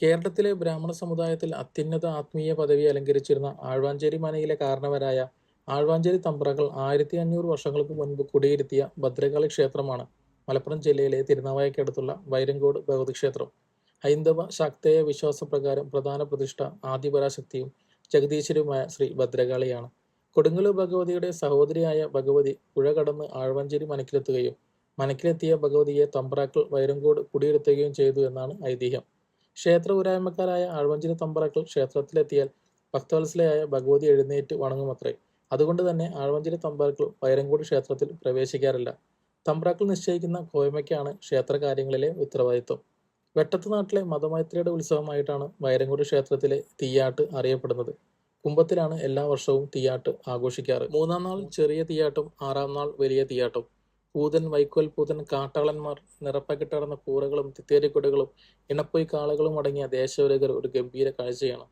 കേരളത്തിലെ ബ്രാഹ്മണ സമുദായത്തിൽ അത്യുന്നത ആത്മീയ പദവി അലങ്കരിച്ചിരുന്ന ആഴ്വാഞ്ചേരി മനയിലെ കാരണവരായ ആഴ്വാഞ്ചേരി തമ്പ്രകൾ ആയിരത്തി അഞ്ഞൂറ് വർഷങ്ങൾക്ക് മുൻപ് കുടിയിരുത്തിയ ഭദ്രകാളി ക്ഷേത്രമാണ് മലപ്പുറം ജില്ലയിലെ തിരുനാവായക്കടുത്തുള്ള വൈരങ്കോട് ഭഗവതി ക്ഷേത്രം. ഹൈന്ദവ ശാക്തേയ വിശ്വാസപ്രകാരം പ്രധാന പ്രതിഷ്ഠ ആദിപരാശക്തിയും ജഗദീശ്വരുമായ ശ്രീ ഭദ്രകാളിയാണ്. കൊടുങ്ങല്ലൂർ ഭഗവതിയുടെ സഹോദരിയായ ഭഗവതി പുഴ കടന്ന് ആഴ്വാഞ്ചേരി മനക്കിലെത്തുകയും മനക്കിലെത്തിയ ഭഗവതിയെ തമ്പ്രാക്കൾ വൈരങ്കോട് കുടിയിരുത്തുകയും ചെയ്തു എന്നാണ് ഐതിഹ്യം. ക്ഷേത്ര ഊരായ്മക്കാരായ ആഴ്വഞ്ചിരി തമ്പറകൾ ക്ഷേത്രത്തിലെത്തിയാൽ ഭക്തവത്സലയായ ഭഗവതി എഴുന്നേറ്റ് വണങ്ങുമത്രേ. അതുകൊണ്ട് തന്നെ ആഴ്വഞ്ചിരി തമ്പറകൾ വൈരങ്കോട് ക്ഷേത്രത്തിൽ പ്രവേശിക്കാറില്ല. തമ്പ്രാക്കൾ നിശ്ചയിക്കുന്ന കോയ്മയ്ക്കാണ് ക്ഷേത്ര കാര്യങ്ങളിലെ ഉത്തരവാദിത്വം. വെട്ടത്ത് നാട്ടിലെ മതമൈത്രിയുടെ ഉത്സവമായിട്ടാണ് വൈരങ്കോട് ക്ഷേത്രത്തിലെ തീയാട്ട് അറിയപ്പെടുന്നത്. കുംഭത്തിലാണ് എല്ലാ വർഷവും തീയാട്ട് ആഘോഷിക്കാറ്. മൂന്നാം നാൾ ചെറിയ തീയാട്ടും ആറാം നാൾ വലിയ തീയാട്ടും. പൂതൻ വൈക്കോൽ പൂതൻ കാട്ടാളന്മാർ നിറപ്പക്കിട്ടടന്ന കൂറകളും തിത്തേരിക്കൊടികളും ഇണപ്പൊയ് കാളകളും അടങ്ങിയ ദേശവരകർ ഒരു ഗംഭീര കാഴ്ചയാണ്.